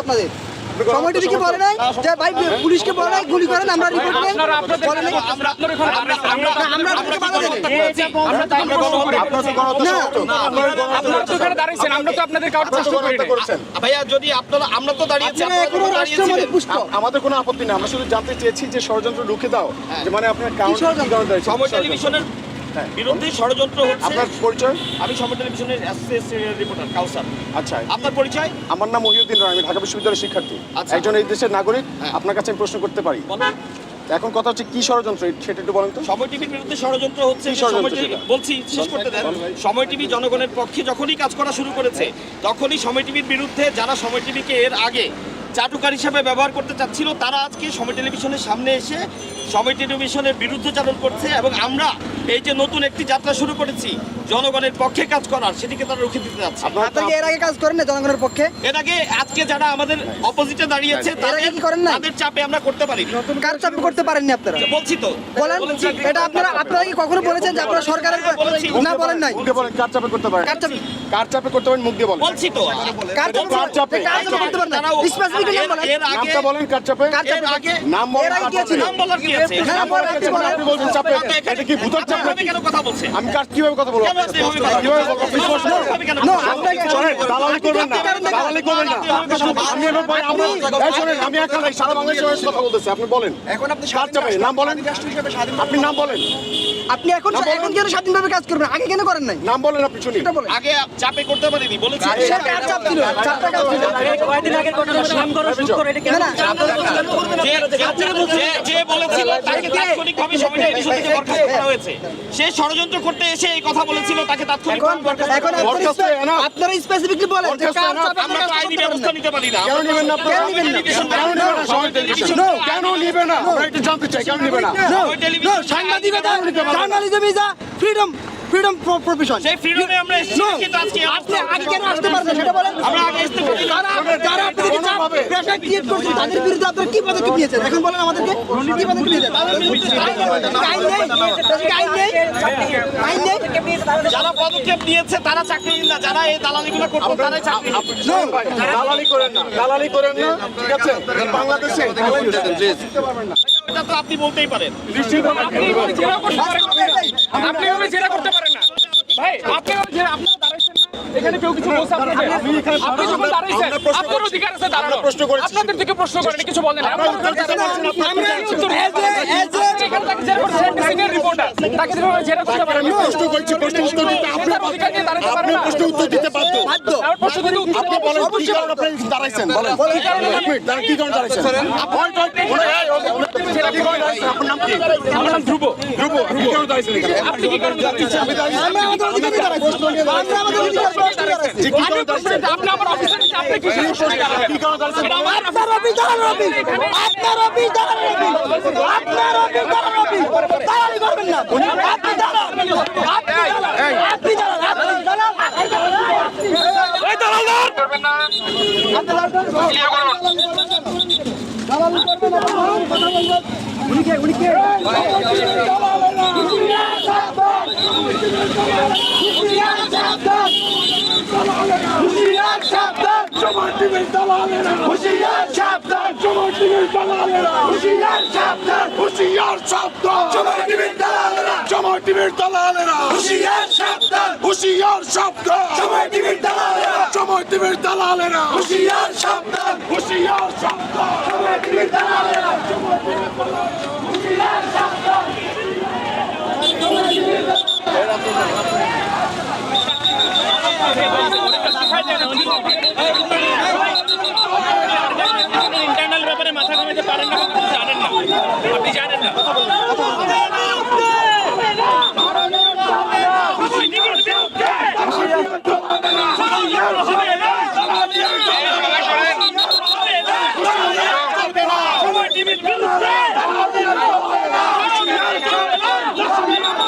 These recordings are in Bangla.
আপনাদের? কি বলে নাই যে ভাই পুলিশকে বলে নাই গুলি করেন আমরা রিপোর্ট নেই। বলে নাই। আমরা আমরা তো আপনার দাঁড়িয়েছেন আমরা আপনাদের কাউকে প্রশ্ন করি ভাইয়া যদি আপনারা আমরা দাঁড়িয়েছি আমাদের কোনো আপত্তি নেই আমরা শুধু জানতে চেয়েছি যে ষড়যন্ত্র রুখে দাও যে মানে আপনার কারণ কি ষড়যন্ত্র? দাঁড়িয়েছে? হ্যাঁ। বিরুদ্ধে ষড়যন্ত্র হচ্ছে। আপনার পরিচয়? আমি সময় টেলিভিশনের অ্যাসোসিয়েট রিপোর্টার কাউসার। আচ্ছা। আপনার পরিচয়? আমার নাম মহিউদ্দিন রায় আমি ঢাকা বিশ্ববিদ্যালয়ের শিক্ষার্থী। আচ্ছা। একজন এই দেশের নাগরিক হ্যাঁ। আপনার কাছে আমি প্রশ্ন করতে পারি। এখন কথা হচ্ছে কি ষড়যন্ত্র সেটা একটু বলেন তো। সময় টিভির বিরুদ্ধে ষড়যন্ত্র হচ্ছে? বলছি শেষ করতে দেন। সময় টিভি জনগণের পক্ষে যখনই কাজ করা শুরু করেছে তখনই সময় টিভির বিরুদ্ধে যারা সময় টিভিকে এর আগে চাটুকার হিসাবে ব্যবহার করতে চাচ্ছিল, তারা আজকে সময় টেলিভিশনের সামনে এসে সময় টেলিভিশনের বিরুদ্ধচারণ করছে এবং আমরা এই যে নতুন একটি যাত্রা শুরু করেছি জনগণের পক্ষে কাজ করার সেটিকে তারা রুখে দিতে যাচ্ছে। আপনারা কি এর আগে কাজ করেন না জনগণের পক্ষে? এর আগে আজকে যারা আমাদের অপোজিটে দাঁড়িয়েছে আগে কি করেন নাই? তাদের চাপে আমরা করতে পারি কার চাপে করতে পারেননি আপনারা? বলছি তো বলেন এটা আপনারা আপনারা কি কখনো বলেছেন যে আপনারা সরকারের না বলেন নাই। মুখ বলেন কার চাপে করতে পারেন? কার চাপে কার চাপে করতে পারেন? মুখ দিয়ে বলেন। বলছি তো। কার চাপে কার চাপে? কার চাপে? করতে পারেন না নাম বলেন। এর আগে নামটা বলেন কার চাপে? কার চাপে আগে নাম বলেন এর আগে কার কে চাপে? নাম বলার কি আছে? হ্যাঁ, নাম বলেন, আপনি বলেন। আপনি বলছেন চাপে এটা কি ভূতের চাপ আপনি কেন কথা বলছেন আমি কার কীভাবে কথা বলব? আপনি আমি একা নাই সারা বাংলাদেশের কথা বলতেছি বলেন। এখন আপনি নাম বলেন। রাষ্ট্র হিসেবে স্বাধীন আপনি নাম বলেন। আপনি এখন এখন কেন স্বাধীনভাবে কাজ করবেন? আগে কেন করেন নাই? নাম বলেন আপনি শুনি। বলেন। আগে চাপে করতে পারিনি বলেছি। চাপ ছিল চাপটা ছিল কয়েকদিন আগের ঘটনা নাম করো শুট করো এটা কেন যে বলেছিল তাকে তাৎক্ষণিকভাবে বরখাস্ত করা হয়েছে। সে ষড়যন্ত্র করতে এসে এই কথা বলেছিল তাকে তাৎক্ষণিক এখন। আপনারা স্পেসিফিকলি বলেন যে আমরা তো আইনি ব্যবস্থা নিতে পারি না। কেন নেবেন না? আপনারা? কেন নেবেন না? কেন নেবেন না? না। আমরা জানতে চাই কেন নেবেন না? No, সাংবাদিকতা journalism is a freedom freedom profession সেই ফ্রিডমে আমরা এসেছি কিন্তু আজকে আপনি আগে কেন আসতে পারবেন সেটা বলেন। আমরা আগে আসতে পারি না। যারা যারা আপনাদেরকে চাপ প্রেশার ক্রিয়েট করছেন তাদের বিরুদ্ধে আপনারা কি পদক্ষেপ নিয়েছেন? এখন বলেন আমাদেরকে কি পদক্ষেপ নিয়েছেন? আইন নেই আইন নেই আইন নেই যারা পদক্ষেপ নিয়েছে তারা চাকরি না। যারা এই দালালিগুলো করতো তারাই চাকরি দালালি করেন না। দালালি করেন না ঠিক আছে? বাংলাদেশে এটা তো আপনি বলতেই পারেন আপনি জেরা করতে পারেন না। আপনি জেরা করতে পারেন না। ভাই আপনি এভাবে জেরা আপনারা দাঁড়াইছেন না। এখানে কেউ কিছু বলছে আপনাদের? আপনি যখন দাঁড়াইছেন আপনার। অধিকার আছে দাঁড়ানো আমরা প্রশ্ন করেছি। আপনাদের দিকে প্রশ্ন করেন কিছু বলেন না। আমরা উত্তর দিতে আপনি তাকে যেভাবে জেরা করতে পারেন। আমি প্রশ্ন করছি প্রশ্ন উত্তর দিতে আপনি অধিকার নিয়ে দাঁড়াতে পারে আপনি। প্রশ্ন উত্তর দিতে বাধ্য। বাধ্য আমার প্রশ্ন কিন্তু উত্তর আপনি বলেন কি কারণে আপনি দাঁড়াইছেন? বলেন। কি কারণে দাঁড়াইছেন? ওই, আমার নাম ধ্রুব ধ্রুব এখানে? আপনি কি কারণে দাঁড়িয়েছেন? আপনি আমার অফিসে আপনি কি আপনি দালাল আপনি দালাল আপনি দালাল আপনি দালাল এই দালালদার করবেন না ক্লিয়ার করুন দালালি করবেন না কথা বলবেন উনি কে উনি কে হুশিয়ার শব্দ সময় টিভির দালালেরা সময় দালালেরা। হুশিয়ার শব্দ হুশিয়ার শব্দ সময় টিভির দালালেরা ইন্টারনাল ব্যাপারে মাথা ঘামাতে পারেন না জানেন না। আপনি জানেন না। Thank you.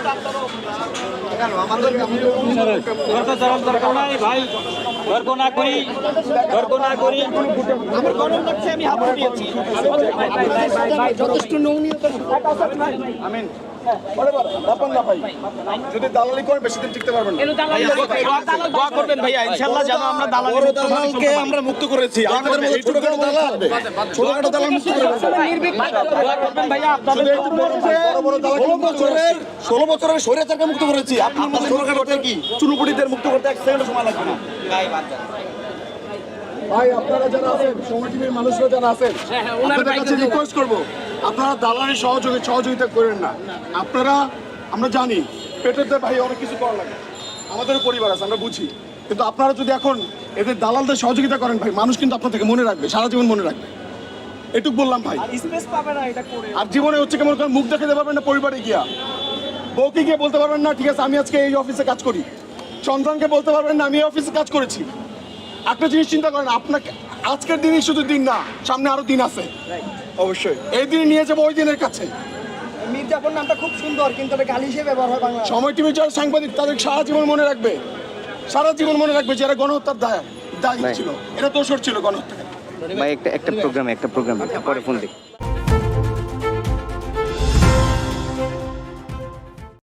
তো ওরকমই ছিল আমার গরম লাগছে আমি হাফ দিয়েছি যথেষ্ট নমনীয়তা আমিন না যদি দালালি করেন বেশি দিন টিকতে পারবেন দোয়া করবেন। ভাইয়া ইনশাআল্লাহ যেন আমরা দালালি দালালকে আমরা মুক্ত করেছি। আপনাদের মতো ছোটখাটো দালাল। ছোটখাটো দালাল মুক্ত করে ভাইয়া আপনাদের বড় বড় দালাল ষোলো বছরের ষোলো বছরের স্বৈরাচারকে মুক্ত করেছি। আপনার মতো ছোটখাটো কি? চুনুপুটিদের মুক্ত করতে এক সেকেন্ড সময় লাগবে না। ভাই আপনারা যারা আছেন সময় টিভির মানুষরা যারা আছেন আপনাদের কাছে রিকোয়েস্ট করব আপনারা দালালি সহযোগী সহযোগিতা করেন না। আপনারা আমরা জানি পেটের দিয়ে ভাই অনেক কিছু করা লাগে। আমাদেরও পরিবার আছে আমরা বুঝি। কিন্তু আপনারা যদি এখন এদের দালালদের সহযোগিতা করেন ভাই মানুষ কিন্তু আপনার থেকে মনে রাখবে সারা জীবন মনে রাখবে। এটুক বললাম ভাই। আর জীবনে হচ্ছে কেমন করে মুখ দেখাতে পারবেন না পরিবারে গিয়া। বউকে গিয়ে বলতে পারবেন না ঠিক আছে আমি আজকে এই অফিসে কাজ করি। সন্তানকে বলতে পারবেন না আমি এই অফিসে কাজ করেছি। একটা জিনিস চিন্তা করেন আপনাকে আজকের দিনই শুধু দিন না সামনে আরও দিন আছে। অবশ্যই। এই দিনে নিয়ে যাব ওই দিনের কাছে। মির্জাপুর নামটা খুব সুন্দর কিন্তু গালি হিসেবে ব্যবহার হয় বাংলা সময় টিভি যারা সাংবাদিক তাদের সারা জীবন মনে রাখবে। সারা জীবন মনে রাখবে যারা গণহত্যার দায় দায়ী ছিল। এটা দোষর ছিল গণহত্যা ভাই একটা একটা প্রোগ্রামে একটা প্রোগ্রাম পরে ফোন দিই